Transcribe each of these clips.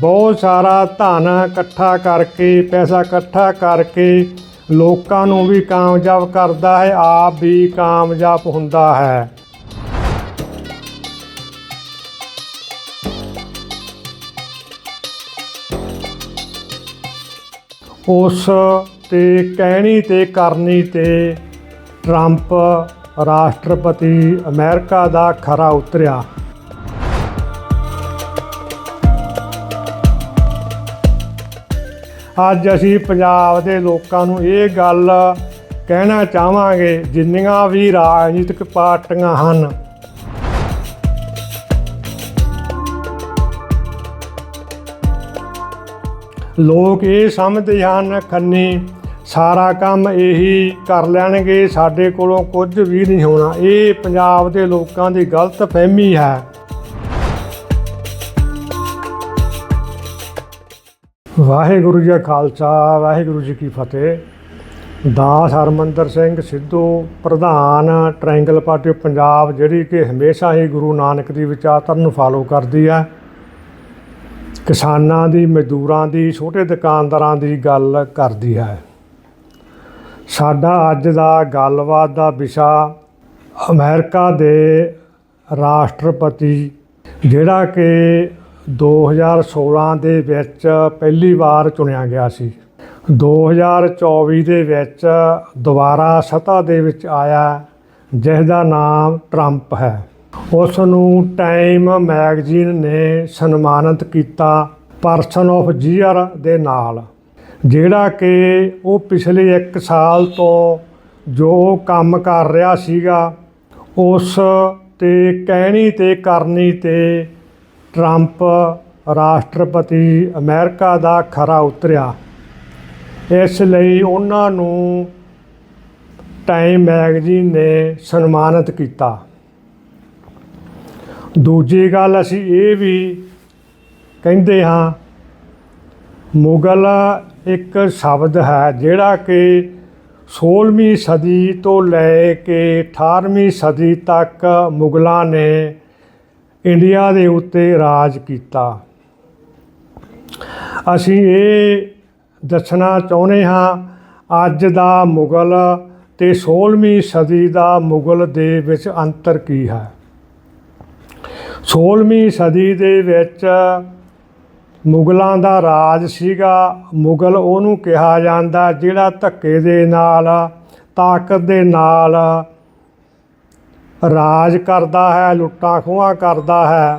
ਬਹੁਤ ਸਾਰਾ ਧਨ ਇਕੱਠਾ ਕਰਕੇ, ਪੈਸਾ ਇਕੱਠਾ ਕਰਕੇ ਲੋਕਾਂ ਨੂੰ ਵੀ ਕਾਮਯਾਬ ਕਰਦਾ ਹੈ, ਆਪ ਵੀ ਕਾਮਯਾਬ ਹੁੰਦਾ ਹੈ। ਉਸ ਤੇ ਕਹਿਣੀ ਤੇ ਕਰਨੀ ਤੇ ਟਰੰਪ ਰਾਸ਼ਟਰਪਤੀ ਅਮਰੀਕਾ ਦਾ ਖਰਾ ਉਤਰਿਆ। ਅੱਜ ਅਸੀਂ ਪੰਜਾਬ ਦੇ ਲੋਕਾਂ ਨੂੰ ਇਹ ਗੱਲ ਕਹਿਣਾ ਚਾਹਾਂਗੇ, ਜਿੰਨੀਆਂ ਵੀ ਰਾਜਨੀਤਿਕ ਪਾਰਟੀਆਂ ਹਨ। ਲੋਕ ਇਹ ਸਮਝਦੇ ਹਨ, ਖੰਨੀ, ਸਾਰਾ ਕੰਮ ਇਹੀ ਕਰ ਲੈਣਗੇ, ਸਾਡੇ ਕੋਲੋਂ ਕੁਝ ਵੀ ਨਹੀਂ ਹੋਣਾ। ਇਹ ਪੰਜਾਬ ਦੇ ਲੋਕਾਂ ਦੀ ਗਲਤ ਫਹਿਮੀ ਹੈ। ਵਾਹਿਗੁਰੂ ਜੀ ਕਾ ਖਾਲਸਾ, ਵਾਹਿਗੁਰੂ ਜੀ ਕੀ ਫਤਿਹ। ਦਾਸ ਹਰਮੰਦਰ ਸਿੰਘ ਸਿੱਧੂ, ਪ੍ਰਧਾਨ ਟ੍ਰਾਇੰਗਲ ਪਾਰਟੀ ਆਫ ਪੰਜਾਬ, ਜਿਹੜੀ ਕਿ ਹਮੇਸ਼ਾ ਹੀ ਗੁਰੂ ਨਾਨਕ ਦੀ ਵਿਚਾਰਧਾਰਾ ਨੂੰ ਫਾਲੋ ਕਰਦੀ ਹੈ। ਕਿਸਾਨਾਂ ਦੀ, ਮਜ਼ਦੂਰਾਂ ਦੀ, ਛੋਟੇ ਦੁਕਾਨਦਾਰਾਂ ਦੀ ਗੱਲ ਕਰਦੀ ਹੈ। ਸਾਡਾ ਅੱਜ ਦਾ ਗੱਲਬਾਤ ਦਾ ਵਿਸ਼ਾ ਅਮਰੀਕਾ ਦੇ ਰਾਸ਼ਟਰਪਤੀ, ਜਿਹੜਾ ਕਿ 2016 ਦੇ ਵਿੱਚ ਪਹਿਲੀ ਵਾਰ ਚੁਣਿਆ ਗਿਆ ਸੀ। 2024 ਦੇ ਵਿੱਚ ਦੁਬਾਰਾ ਸੱਤਾ ਦੇ ਵਿੱਚ ਆਇਆ ਜਿਸ ਦਾ ਨਾਮ ਟਰੰਪ ਹੈ। ਉਸ ਨੂੰ ਟਾਈਮ ਮੈਗਜ਼ੀਨ ਨੇ ਸਨਮਾਨਿਤ ਕੀਤਾ ਪਰਸਨ ਆਫ ਜੀਅਰ ਦੇ ਨਾਲ, ਜਿਹੜਾ ਕਿ ਉਹ ਪਿਛਲੇ 1 ਸਾਲ ਤੋਂ ਜੋ ਕੰਮ ਕਰ ਰਿਹਾ ਸੀਗਾ, ਉਸ ਤੇ ਕਹਿਣੀ ਤੇ ਕਰਨੀ ਤੇ ਟਰੰਪ ਰਾਸ਼ਟਰਪਤੀ ਅਮਰੀਕਾ ਦਾ ਖਰਾ ਉਤਰਿਆ। ਇਸ ਲਈ ਉਹਨਾਂ ਨੂੰ ਟਾਈਮ ਮੈਗਜ਼ੀਨ ਨੇ ਸਨਮਾਨਿਤ ਕੀਤਾ। ਦੂਜੀ ਗੱਲ ਅਸੀਂ ਇਹ ਵੀ ਕਹਿੰਦੇ ਹਾਂ, ਮੁਗਲ ਇੱਕ ਸ਼ਬਦ ਹੈ ਜਿਹੜਾ ਕਿ 16ਵੀਂ ਸਦੀ ਤੋਂ ਲੈ ਕੇ 18ਵੀਂ ਸਦੀ ਤੱਕ ਮੁਗਲਾਂ ਨੇ ਇੰਡੀਆ ਦੇ ਉੱਤੇ ਰਾਜ ਕੀਤਾ। ਅਸੀਂ ਇਹ ਦੱਸਣਾ ਚਾਹੁੰਦੇ ਹਾਂ, ਅੱਜ ਦਾ ਮੁਗਲ ਤੇ 16ਵੀਂ ਸਦੀ ਦਾ ਮੁਗਲ ਦੇ ਵਿੱਚ ਅੰਤਰ ਕੀ ਹੈ? 16ਵੀਂ ਸਦੀ ਦੇ ਵਿੱਚ ਮੁਗਲਾਂ ਦਾ ਰਾਜ ਸੀਗਾ। ਮੁਗਲ ਉਹਨੂੰ ਕਿਹਾ ਜਾਂਦਾ ਜਿਹੜਾ ਧੱਕੇ ਦੇ ਨਾਲ, ਤਾਕਤ ਦੇ ਨਾਲ ਰਾਜ ਕਰਦਾ ਹੈ, ਲੁੱਟਾਂ ਖੋਹਾਂ ਕਰਦਾ ਹੈ।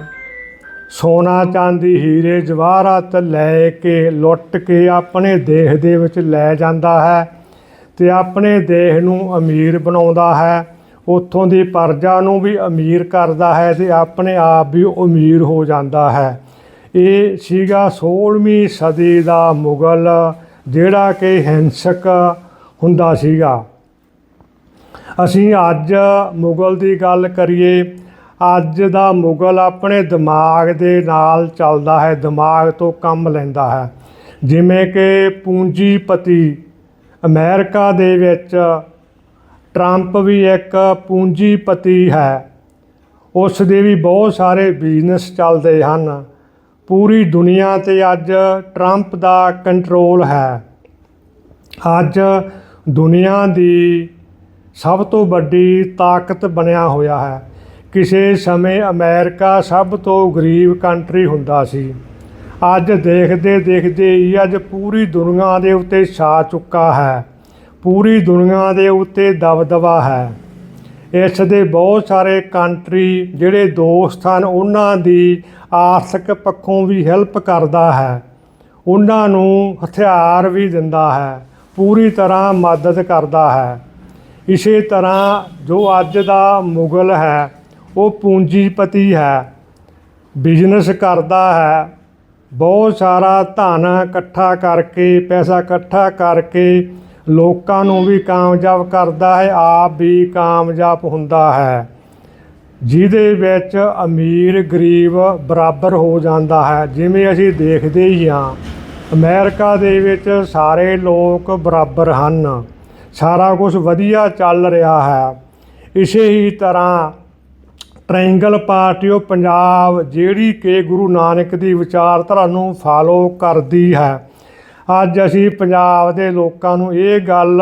ਸੋਨਾ ਚਾਂਦੀ, ਹੀਰੇ ਜਵਾਹਰਾਤ ਲੈ ਕੇ ਲੁੱਟ ਕੇ ਆਪਣੇ ਦੇਸ਼ ਦੇ ਵਿੱਚ ਲੈ ਜਾਂਦਾ ਹੈ ਤੇ ਆਪਣੇ ਦੇਸ਼ ਨੂੰ ਅਮੀਰ ਬਣਾਉਂਦਾ ਹੈ। ਉੱਥੋਂ ਦੀ ਪਰਜਾ ਨੂੰ ਵੀ ਅਮੀਰ ਕਰਦਾ ਹੈ ਤੇ ਆਪਣੇ ਆਪ ਵੀ ਅਮੀਰ ਹੋ ਜਾਂਦਾ ਹੈ। ਇਹ ਸੀਗਾ 16ਵੀਂ ਸਦੀ ਦਾ ਮੁਗਲ ਜਿਹੜਾ ਕਿ ਹਿੰਸਕ ਹੁੰਦਾ ਸੀਗਾ। ਅਸੀਂ ਅੱਜ ਮੁਗਲ ਦੀ ਗੱਲ ਕਰੀਏ, ਅੱਜ ਦਾ ਮੁਗਲ ਆਪਣੇ ਦਿਮਾਗ ਦੇ ਨਾਲ ਚੱਲਦਾ ਹੈ, ਦਿਮਾਗ ਤੋਂ ਕੰਮ ਲੈਂਦਾ ਹੈ। ਜਿਵੇਂ ਕਿ ਪੂੰਜੀਪਤੀ ਅਮਰੀਕਾ ਦੇ ਵਿੱਚ ਟਰੰਪ ਵੀ ਇੱਕ ਪੂੰਜੀਪਤੀ ਹੈ। ਉਸ ਦੇ ਵੀ ਬਹੁਤ ਸਾਰੇ ਬਿਜ਼ਨਸ ਚੱਲਦੇ ਹਨ। ਪੂਰੀ ਦੁਨੀਆ ਤੇ ਅੱਜ ਟਰੰਪ ਦਾ ਕੰਟਰੋਲ ਹੈ। ਅੱਜ ਦੁਨੀਆ ਦੀ ਸਭ ਤੋਂ ਵੱਡੀ ਤਾਕਤ ਬਣਿਆ ਹੋਇਆ ਹੈ। ਕਿਸੇ ਸਮੇਂ ਅਮਰੀਕਾ ਸਭ ਤੋਂ ਗਰੀਬ ਕੰਟਰੀ ਹੁੰਦਾ ਸੀ। ਅੱਜ ਦੇਖਦੇ ਦੇਖਦੇ ਹੀ ਅੱਜ ਪੂਰੀ ਦੁਨੀਆ ਦੇ ਉੱਤੇ ਛਾ ਚੁੱਕਾ ਹੈ। ਪੂਰੀ ਦੁਨੀਆ ਦੇ ਉੱਤੇ ਦਬਦਬਾ ਹੈ। ਇਸ ਦੇ ਬਹੁਤ ਸਾਰੇ ਕੰਟਰੀ ਜਿਹੜੇ ਦੋਸਤ ਹਨ, ਉਹਨਾਂ ਦੀ ਆਰਥਿਕ ਪੱਖੋਂ ਵੀ ਹੈਲਪ ਕਰਦਾ ਹੈ। ਉਹਨਾਂ ਨੂੰ ਹਥਿਆਰ ਵੀ ਦਿੰਦਾ ਹੈ। ਪੂਰੀ ਤਰ੍ਹਾਂ ਮਦਦ ਕਰਦਾ ਹੈ। ਇਸੇ ਤਰ੍ਹਾਂ ਜੋ ਅੱਜ ਦਾ ਮੁਗਲ ਹੈ, ਉਹ ਪੂੰਜੀਪਤੀ ਹੈ, ਬਿਜ਼ਨਸ ਕਰਦਾ ਹੈ, ਬਹੁਤ ਸਾਰਾ ਧਨ ਇਕੱਠਾ ਕਰਕੇ, ਪੈਸਾ ਇਕੱਠਾ ਕਰਕੇ ਲੋਕਾਂ ਨੂੰ ਵੀ ਕਾਮਯਾਬ ਕਰਦਾ ਹੈ, ਆਪ ਵੀ ਕਾਮਯਾਬ ਹੁੰਦਾ ਹੈ। ਜਿਹਦੇ ਵਿੱਚ ਅਮੀਰ ਗਰੀਬ ਬਰਾਬਰ ਹੋ ਜਾਂਦਾ ਹੈ, ਜਿਵੇਂ ਅਸੀਂ ਦੇਖਦੇ ਹੀ ਹਾਂ। ਅਮਰੀਕਾ ਦੇ ਵਿੱਚ ਸਾਰੇ ਲੋਕ ਬਰਾਬਰ ਹਨ। ਸਾਰਾ ਕੁਝ ਵਧੀਆ ਚੱਲ ਰਿਹਾ ਹੈ। ਇਸੇ ਹੀ ਤਰ੍ਹਾਂ ਟ੍ਰਾਇੰਗਲ ਪਾਰਟੀ ਆਫ ਪੰਜਾਬ ਜਿਹੜੀ ਕਿ ਗੁਰੂ ਨਾਨਕ ਦੀ ਵਿਚਾਰਧਾਰਾ ਨੂੰ ਫਾਲੋ ਕਰਦੀ ਹੈ। ਅੱਜ ਅਸੀਂ ਪੰਜਾਬ ਦੇ ਲੋਕਾਂ ਨੂੰ ਇਹ ਗੱਲ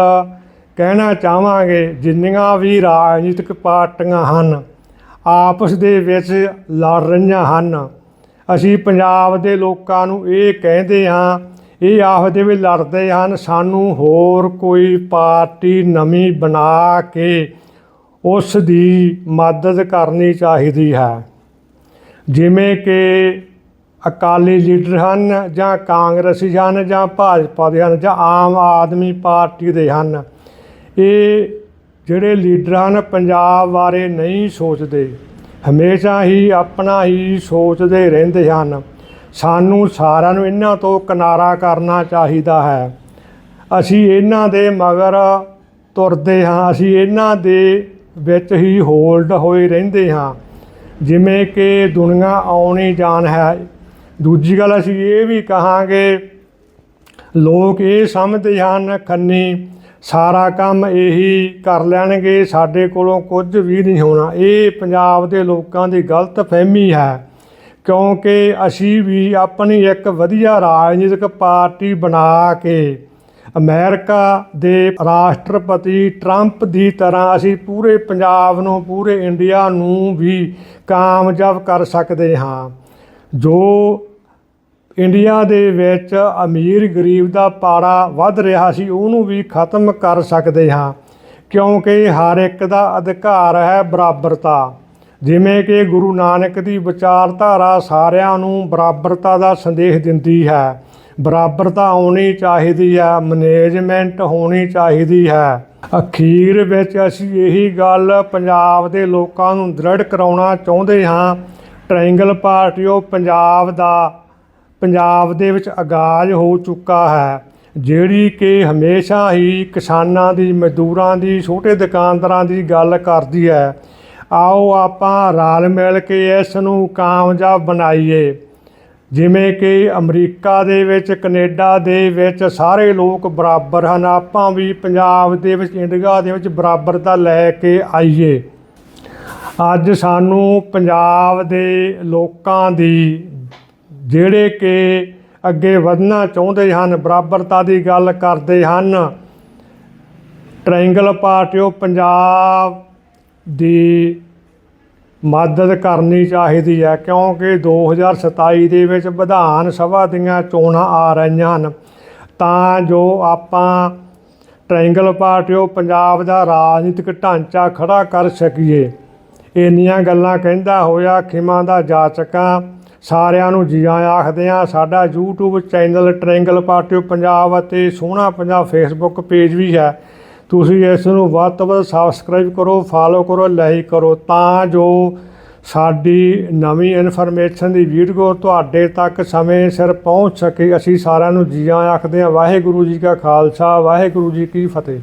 ਕਹਿਣਾ ਚਾਹਾਂਗੇ, ਜਿੰਨੀਆਂ ਵੀ ਰਾਜਨੀਤਿਕ ਪਾਰਟੀਆਂ ਹਨ, ਆਪਸ ਦੇ ਵਿੱਚ ਲੜ ਰਹੀਆਂ ਹਨ। ਅਸੀਂ ਪੰਜਾਬ ਦੇ ਲੋਕਾਂ ਨੂੰ ਇਹ ਕਹਿੰਦੇ ਹਾਂ ਇਹ ਆਪਦੇ ਵੀ ਲੜਦੇ ਹਨ, ਸਾਨੂੰ ਹੋਰ ਕੋਈ ਪਾਰਟੀ ਨਵੀਂ ਬਣਾ ਕੇ ਉਸ ਦੀ ਮਦਦ ਕਰਨੀ ਚਾਹੀਦੀ ਹੈ। ਜਿਵੇਂ ਕਿ ਅਕਾਲੀ ਲੀਡਰ ਹਨ ਜਾਂ ਕਾਂਗਰਸੀ ਹਨ ਜਾਂ ਭਾਜਪਾ ਦੇ ਹਨ ਜਾਂ ਆਮ ਆਦਮੀ ਪਾਰਟੀ ਦੇ ਹਨ, ਇਹ ਜਿਹੜੇ ਲੀਡਰ ਹਨ ਪੰਜਾਬ ਬਾਰੇ ਨਹੀਂ ਸੋਚਦੇ। ਹਮੇਸ਼ਾ ਹੀ ਆਪਣਾ ਹੀ ਸੋਚਦੇ ਰਹਿੰਦੇ ਹਨ। ਸਾਨੂੰ ਸਾਰਿਆਂ ਨੂੰ ਇਹਨਾਂ ਤੋਂ ਕਿਨਾਰਾ ਕਰਨਾ ਚਾਹੀਦਾ ਹੈ। ਅਸੀਂ ਇਹਨਾਂ ਦੇ ਮਗਰ ਤੁਰਦੇ ਹਾਂ। ਅਸੀਂ ਇਹਨਾਂ ਦੇ ਵਿੱਚ ਹੀ ਹੋਲਡ ਹੋਏ ਰਹਿੰਦੇ ਹਾਂ। ਜਿਵੇਂ ਕਿ ਦੁਨੀਆ ਆਉਣੀ ਜਾਣ ਹੈ। ਦੂਜੀ ਗੱਲ ਅਸੀਂ ਇਹ ਵੀ ਕਹਾਂਗੇ, ਲੋਕ ਇਹ ਸਮਝਦੇ ਹਨ, ਖੰਨੀ, ਸਾਰਾ ਕੰਮ ਇਹੀ ਕਰ ਲੈਣਗੇ। ਸਾਡੇ ਕੋਲੋਂ ਕੁਝ ਵੀ ਨਹੀਂ ਹੋਣਾ। ਇਹ ਪੰਜਾਬ ਦੇ ਲੋਕਾਂ ਦੀ ਗਲਤ ਫਹਿਮੀ ਹੈ। ਕਿਉਂਕਿ ਅਸੀਂ ਵੀ ਆਪਣੀ ਇੱਕ ਵਧੀਆ ਰਾਜਨੀਤਿਕ ਪਾਰਟੀ ਬਣਾ ਕੇ ਅਮਰੀਕਾ ਦੇ ਰਾਸ਼ਟਰਪਤੀ ਟਰੰਪ ਦੀ ਤਰ੍ਹਾਂ ਅਸੀਂ ਪੂਰੇ ਪੰਜਾਬ ਨੂੰ, ਪੂਰੇ ਇੰਡੀਆ ਨੂੰ ਵੀ ਕਾਮਯਾਬ ਕਰ ਸਕਦੇ ਹਾਂ। ਜੋ ਇੰਡੀਆ ਦੇ ਵਿੱਚ ਅਮੀਰ ਗਰੀਬ ਦਾ ਪਾੜਾ ਵੱਧ ਰਿਹਾ ਸੀ, ਉਹਨੂੰ ਵੀ ਖਤਮ ਕਰ ਸਕਦੇ ਹਾਂ। ਕਿਉਂਕਿ ਹਰ ਇੱਕ ਦਾ ਅਧਿਕਾਰ ਹੈ ਬਰਾਬਰਤਾ। ਜਿਵੇਂ ਕਿ ਗੁਰੂ ਨਾਨਕ ਦੀ ਵਿਚਾਰਧਾਰਾ ਸਾਰਿਆਂ ਨੂੰ ਬਰਾਬਰਤਾ ਦਾ ਸੰਦੇਸ਼ ਦਿੰਦੀ ਹੈ। ਬਰਾਬਰਤਾ ਹੋਣੀ ਚਾਹੀਦੀ ਹੈ ਮੈਨੇਜਮੈਂਟ ਹੋਣੀ ਚਾਹੀਦੀ ਹੈ। ਅਖੀਰ ਵਿੱਚ ਅਸੀਂ ਇਹੀ ਗੱਲ ਪੰਜਾਬ ਦੇ ਲੋਕਾਂ ਨੂੰ ਦ੍ਰਿੜ ਕਰਾਉਣਾ ਚਾਹੁੰਦੇ ਹਾਂ। ਟ੍ਰਾਇੰਗਲ ਪਾਰਟੀ ਉਹ ਪੰਜਾਬ ਦਾ, ਪੰਜਾਬ ਦੇ ਵਿੱਚ ਆਗਾਜ਼ ਹੋ ਚੁੱਕਾ ਹੈ, ਜਿਹੜੀ ਕਿ ਹਮੇਸ਼ਾ ਹੀ ਕਿਸਾਨਾਂ ਦੀ, ਮਜ਼ਦੂਰਾਂ ਦੀ, ਛੋਟੇ ਦੁਕਾਨਦਾਰਾਂ ਦੀ ਗੱਲ ਕਰਦੀ ਹੈ। ਆਓ ਆਪਾਂ ਰਲ ਮਿਲ ਕੇ ਇਸ ਨੂੰ ਕਾਮਯਾਬ ਬਣਾਈਏ। ਜਿਵੇਂ ਕਿ ਅਮਰੀਕਾ ਦੇ ਵਿੱਚ, ਕੈਨੇਡਾ ਦੇ ਵਿੱਚ ਸਾਰੇ ਲੋਕ ਬਰਾਬਰ ਹਨ। ਆਪਾਂ ਵੀ ਪੰਜਾਬ ਦੇ ਵਿੱਚ, ਇੰਡੀਆ ਦੇ ਵਿੱਚ ਬਰਾਬਰਤਾ ਲੈ ਕੇ ਆਈਏ। ਅੱਜ ਸਾਨੂੰ ਪੰਜਾਬ ਦੇ ਲੋਕਾਂ ਦੀ, ਜਿਹੜੇ ਕਿ ਅੱਗੇ ਵਧਣਾ ਚਾਹੁੰਦੇ ਹਨ, ਬਰਾਬਰਤਾ ਦੀ ਗੱਲ ਕਰਦੇ ਹਨ। ਟ੍ਰਾਇੰਗਲ ਪਾਰਟੀ ਉਹ ਪੰਜਾਬ ਦੀ ਮਦਦ ਕਰਨੀ ਚਾਹੀਦੀ ਹੈ, ਕਿਉਂਕਿ 2027 ਦੇ ਵਿੱਚ ਵਿਧਾਨ ਸਭਾ ਦੀਆਂ ਚੋਣਾਂ ਆ ਰਹੀਆਂ ਹਨ। ਤਾਂ ਜੋ ਆਪਾਂ ਟ੍ਰਾਇੰਗਲ ਪਾਰਟੀ ਆਫ ਪੰਜਾਬ ਦਾ ਰਾਜਨੀਤਿਕ ਢਾਂਚਾ ਖੜਾ ਕਰ ਸਕੀਏ। ਇੰਨੀਆਂ ਗੱਲਾਂ ਕਹਿੰਦਾ ਹੋਇਆ, ਖਿਮਾ ਦਾ ਜਾਚਕਾਂ ਸਾਰਿਆਂ ਨੂੰ ਜੀ ਆਇਆਂ ਆਖਦੇ ਆ, ਸਾਡਾ YouTube channel Triangle Party Punjab ਅਤੇ ਸੋਹਣਾ ਪੰਜਾਬ ਫੇਸਬੁੱਕ ਪੇਜ ਵੀ ਹੈ। ਤੁਸੀਂ ਇਸ ਨੂੰ ਵੱਧ ਤੋਂ ਵੱਧ ਸਬਸਕ੍ਰਾਈਬ ਕਰੋ ਫਾਲੋ ਕਰੋ ਲਾਈਕ ਕਰੋ, ਤਾਂ ਜੋ ਸਾਡੀ ਨਵੀਂ ਇਨਫੋਰਮੇਸ਼ਨ ਦੀ ਵੀਡੀਓ ਤੁਹਾਡੇ ਤੱਕ ਸਮੇਂ ਸਿਰ ਪਹੁੰਚ ਸਕੇ। ਅਸੀਂ ਸਾਰਿਆਂ ਨੂੰ ਜੀ ਆਖਦੇ ਹਾਂ, ਵਾਹਿਗੁਰੂ ਜੀ ਕਾ ਖਾਲਸਾ, ਵਾਹਿਗੁਰੂ ਜੀ ਕੀ ਫਤਿਹ।